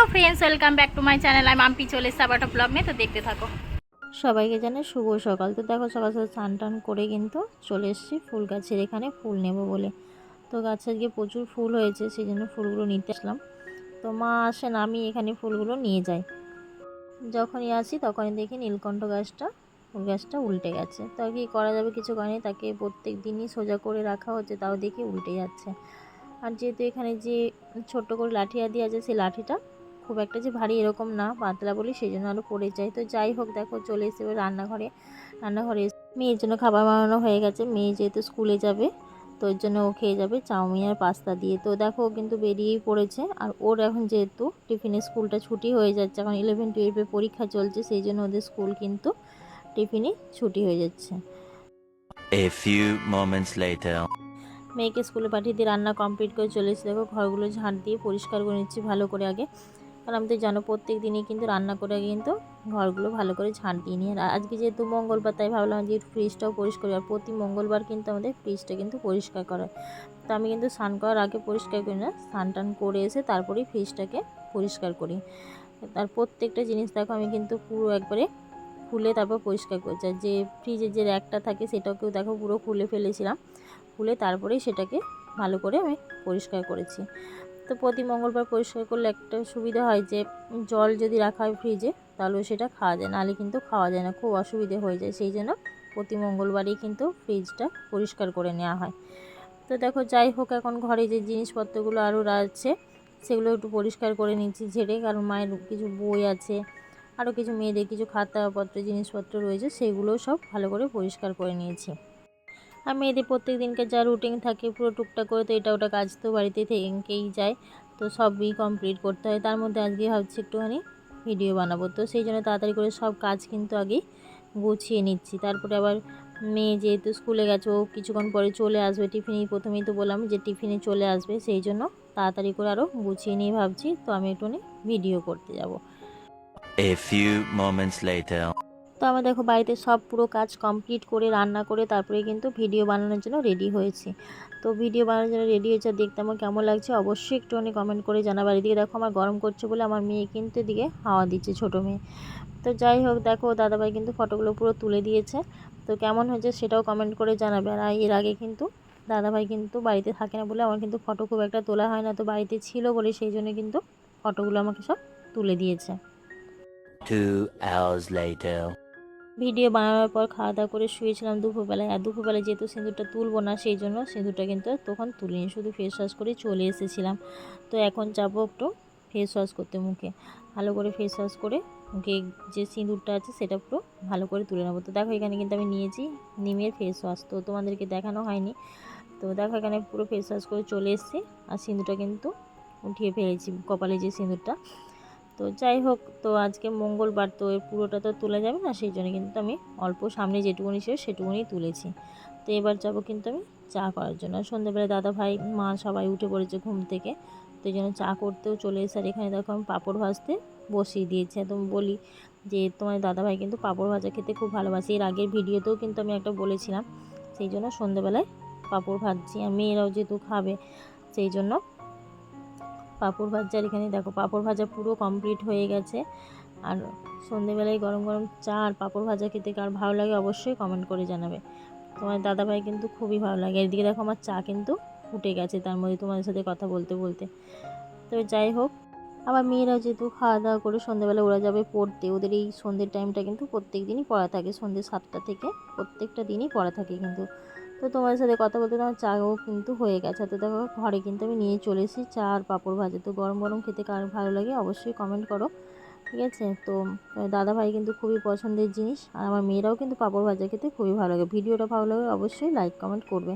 Hello friends welcome back to my channel আমি মাম্পি চলে এসে আবার ব্লগ নিয়ে, তো দেখতে থাকো। সবাইকে জানে শুভ সকাল। তো দেখো, সকাল সকাল স্নান টান করে কিন্তু চলে এসেছি ফুল গাছের এখানে ফুল নেব বলে। তো গাছে আজকে প্রচুর ফুল হয়েছে সেই জন্য ফুলগুলো নিতে আসলাম। তো মা আসেন, আমি এখানে ফুলগুলো নিয়ে যাই। যখনই আসি তখনই দেখি নীলকণ্ঠ গাছটা ফুল গাছটা উল্টে গেছে। তো কি করা যাবে কিছু করেনি তাকে প্রত্যেক দিনই সোজা করে রাখা হচ্ছে, তাও দেখি উল্টে যাচ্ছে। আর যেহেতু এখানে যে ছোট্ট করে লাঠি দিয়ে আছে, সেই লাঠিটা খুব একটা যে ভারী এরকম না পাতলা বলি সেই জন্য আরও পড়ে যায়। তো যাই হোক দেখো চলে এসে এবার রান্নাঘরে। রান্নাঘরে এসে মেয়ের জন্য খাবার বানানো হয়ে গেছে। মেয়ে যেহেতু স্কুলে যাবে তো ওর জন্য ও খেয়ে যাবে চাউমিন আর পাস্তা দিয়ে। তো দেখো ও কিন্তু বেরিয়েই পড়েছে। আর ওর এখন যেহেতু টিফিনে স্কুলটা ছুটি হয়ে যাচ্ছে এখন ইলেভেন টুয়েলভে পরীক্ষা চলছে সেই জন্য ওদের স্কুল কিন্তু টিফিনে ছুটি হয়ে যাচ্ছে। A few moments later. মেয়েকে স্কুলে পাঠিয়ে দিয়ে রান্না কমপ্লিট করে চলে এসে দেখো ঘরগুলো ঝাঁট দিয়ে পরিষ্কার করে নিচ্ছি ভালো করে আগে। কারণ আমি তো জানো প্রত্যেক দিনই কিন্তু রান্না করে কিন্তু ঘরগুলো ভালো করে ঝাঁট দিয়ে আর আজকে যেহেতু মঙ্গলবার, তাই ভাবলাম যে ফ্রিজটাও পরিষ্কার করি। আর প্রতি মঙ্গলবার কিন্তু আমাদের ফ্রিজটা কিন্তু পরিষ্কার করা। তো আমি কিন্তু স্নান করার আগে পরিষ্কার করি না স্নান টান করে এসে তারপরেই ফ্রিজটাকে পরিষ্কার করি। তার প্রত্যেকটা জিনিস দেখো আমি কিন্তু পুরো একবারে খুলে তারপর পরিষ্কার করছি। আর যে ফ্রিজের যে র্যাকটা থাকে সেটাকেও দেখো পুরো খুলে ফেলেছিলাম। খুলে তারপরেই সেটাকে ভালো করে আমি পরিষ্কার করেছি। তো প্রতি মঙ্গলবার পরিষ্কার করলে একটা সুবিধা হয় যে, জল যদি রাখা হয় ফ্রিজে তাহলেও সেটা খাওয়া যায়। নাহলে কিন্তু খাওয়া যায় না, খুব অসুবিধে হয়ে যায়। সেই জন্য প্রতি মঙ্গলবারই কিন্তু ফ্রিজটা পরিষ্কার করে নেওয়া হয়। তো দেখো, যাই হোক, এখন ঘরে যে জিনিসপত্রগুলো আরও আছে সেগুলো একটু পরিষ্কার করে নিচ্ছি ঝেড়ে। কারণ মায়ের কিছু বই আছে, আরও কিছু মেয়েদের কিছু খাতাপত্র, জিনিসপত্র রয়েছে, সেগুলোও সব ভালো করে পরিষ্কার করে নিয়েছি। আর মেয়েদের প্রত্যেক দিনকে যা রুটিন থাকে পুরো টুকটাক করে, তো এটা ওটা কাজ তো বাড়িতে থেকেই যায়। তো সবই কমপ্লিট করতে হয়। তার মধ্যে আজকে ভাবছি একটুখানি ভিডিও বানাবো। তো সেই জন্য তাড়াতাড়ি করে সব কাজ কিন্তু আগেই গুছিয়ে নিচ্ছি। তারপরে আবার মেয়ে যেহেতু স্কুলে গেছে, ও কিছুক্ষণ পরে চলে আসবে টিফিনে প্রথমেই তো বললাম যে টিফিনে চলে আসবে, সেই জন্য তাড়াতাড়ি করে আরও গুছিয়ে নিয়ে ভাবছি। তো আমি একটুখানি ভিডিও করতে যাব। A few moments later. তো আমরা দেখো বাড়িতে সব পুরো কাজ কমপ্লিট করে, রান্না করে, তারপরে কিন্তু ভিডিও বানানোর জন্য রেডি হয়েছি। তো ভিডিও বানানোর জন্য রেডি হয়েছে, দেখতে আমার কেমন লাগছে অবশ্যই একটুখানি কমেন্ট করে জানাবার এদিকে দেখো আমার গরম করছে বলে আমার মেয়ে কিন্তু এদিকে হাওয়া দিচ্ছে, ছোটো মেয়ে। তো যাই হোক দেখো, দাদাভাই কিন্তু ফটোগুলো পুরো তুলে দিয়েছে। তো কেমন হয়েছে সেটাও কমেন্ট করে জানাবে। আর এর আগে কিন্তু দাদাভাই কিন্তু বাড়িতে থাকে না বলে আমার কিন্তু ফটো খুব একটা তোলা হয় না। তো বাড়িতে ছিল বলে সেই জন্য কিন্তু ফটোগুলো আমাকে সব তুলে দিয়েছে। Two hours later. ভিডিও বানানোর পর খাওয়া দাওয়া করে শুয়েছিলাম দুপুরবেলায়। আর দুপুরবেলায় যেহেতু সিঁদুরটা তুলবো না, সেই জন্য সিঁদুরটা কিন্তু তখন তুলিনি, শুধু ফেস ওয়াশ করে চলে এসেছিলাম। তো এখন যাব একটু ফেস ওয়াশ করতে মুখে। ভালো করে ফেস ওয়াশ করে মুখে যে সিঁদুরটা আছে সেটা পুরো ভালো করে তুলে নেব। তো দেখো এখানে কিন্তু আমি নিয়েছি নিমের ফেস ওয়াশ তো তোমাদেরকে দেখানো হয়নি। তো দেখো এখানে পুরো ফেস ওয়াশ করে চলে এসেছি। আর সিঁদুরটা কিন্তু উঠিয়ে ফেলেছি কপালে যে সিঁদুরটা। তো যাই হোক, তো আজকে মঙ্গলবার, তো এর পুরোটা তো তোলা যাবে না, সেই জন্য কিন্তু আমি অল্প সামনে যেটুকুনি ছিল সেটুকুনি তুলেছি। তো এবার যাব কিন্তু আমি চা করার জন্য। সন্ধ্যেবেলা দাদা ভাই, মা সবাই উঠে পড়েছে ঘুম থেকে, তো এই জন্য চা করতেও চলে এসে আর এখানে দেখো আমি পাঁপড় ভাজতে বসিয়ে দিয়েছি। তো বলি যে, তোমার দাদাভাই কিন্তু পাঁপড় ভাজা খেতে খুব ভালোবাসে। এর আগের ভিডিওতেও কিন্তু আমি একটা বলেছিলাম, সেই জন্য সন্ধ্যেবেলায় পাঁপড় ভাজছি। আর মেয়েরাও যেহেতু খাবে, সেই জন্য পাঁপড় ভাজার এখানে দেখো পাঁপড় ভাজা পুরো কমপ্লিট হয়ে গেছে। আর সন্ধেবেলায় গরম গরম চা আর পাঁপড় ভাজা খেতে কার ভালো লাগে অবশ্যই কমেন্ট করে জানাবে। তোমার দাদাভাই কিন্তু খুবই ভালো লাগে। এদিকে দেখো আমার চা কিন্তু ফুটে গেছে, তার মধ্যে তোমাদের সাথে কথা বলতে বলতে। তো যাই হোক আবার মেয়েরা যেহেতু খাওয়া দাওয়া করে সন্ধ্যেবেলা ওরা যাবে পড়তে, ওদের এই সন্ধ্যের টাইমটা কিন্তু প্রত্যেক দিনই পড়া থাকে। সন্ধ্যে সাতটা থেকে প্রত্যেকটা দিনই পড়া থাকে কিন্তু। তো তোমার সাথে কথা বলতে তোমার চাও কিন্তু হয়ে গেছে। তো দেখো, ঘরে কিন্তু আমি নিয়ে চলে এসেছি চা আর পাঁপড় ভাজা। তো গরম গরম খেতে কার ভালো লাগে অবশ্যই কমেন্ট করো, ঠিক আছে? তো দাদা ভাই কিন্তু খুবই পছন্দের জিনিস। আর আমার মেয়েরাও কিন্তু পাঁপড় ভাজা খেতে খুবই ভালো লাগে। ভিডিওটা ভালো লাগে অবশ্যই লাইক কমেন্ট করবে।